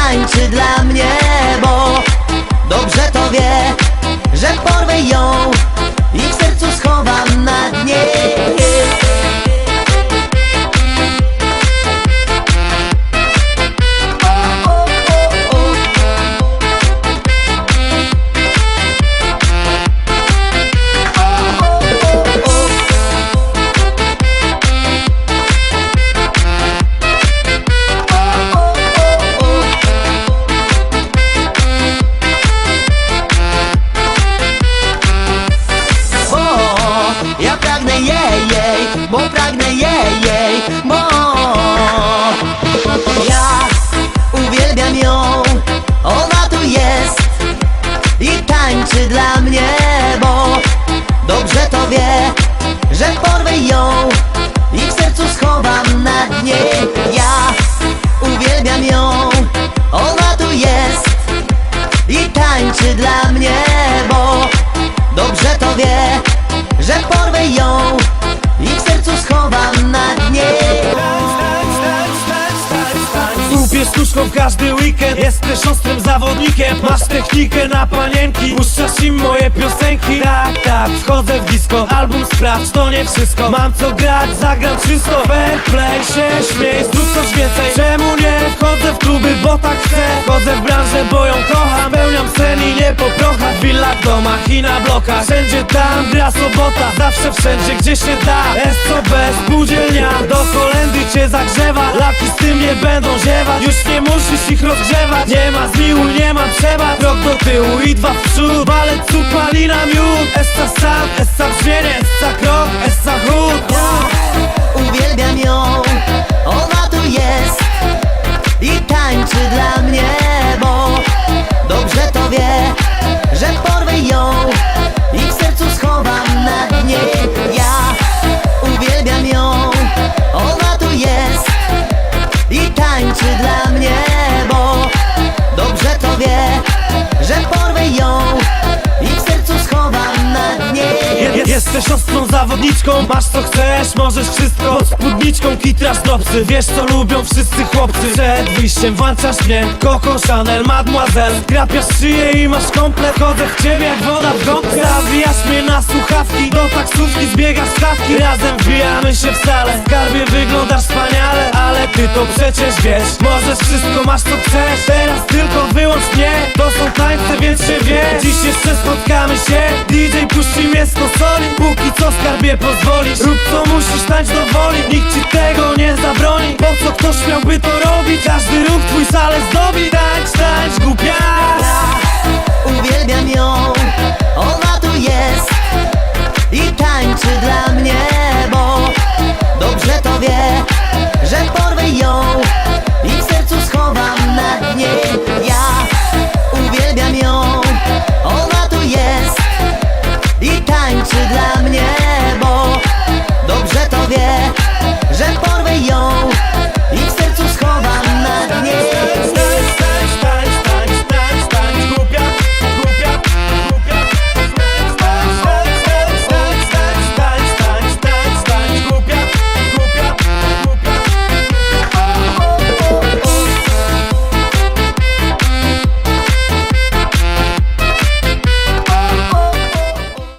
tańczy dla mnie, bo dobrze to wie, że porwę ją i w sercu schowam na dnie. Porwę ją i w sercu schowam na dnie. Kupię sztuczką każdy weekend. Jesteś ostrym zawodnikiem. Masz technikę na panienki. Puszczasz im moje piosenki. Tak, tak, wchodzę w disco. Album sprawdź, to nie wszystko. Mam co grać, zagram wszystko Fair play, śmiej, zrób coś więcej. Czemu bo tak chcę Wchodzę w branżę, bo ją kocham. Pełniam sen i nie poprocham W willach, domach i na blokach. Wszędzie tam gra sobota Zawsze wszędzie, gdzie się da. SOB, spółdzielnia Do kolendy cię zagrzewa. Laki z tym nie będą ziewać. Już nie musisz ich rozgrzewać. Nie ma zmiłuj, nie ma przebacz Krok do tyłu i dwa w przód. Balet, palina, miód. Essa sam, essa brzmienie Essa krok, essa chód. Uwielbiam ją, tańczy dla mnie, Jesteś ostrą zawodniczką, masz co chcesz, możesz wszystko. Pod spódniczką kitrasz dropsy, wiesz co lubią wszyscy chłopcy. Przed wyjściem włączasz mnie, Coco Chanel, Mademoiselle. Krapiasz szyję i masz komplet, chodzę w ciebie jak woda w gąbkę Zawijasz mnie na słuchawki, do taksówki zbiegasz stawki. Razem wbijamy się w salę, skarbie wyglądasz wspaniale. Ale ty to przecież wiesz, możesz wszystko, masz co chcesz. Teraz się wie. Dziś jeszcze spotkamy się, DJ puści mnie z konsoli. Póki co skarbie pozwolisz, rób co musisz, tańcz do woli. Nikt ci tego nie zabroni, po co ktoś miałby to robić? Każdy ruch twój salę zdobi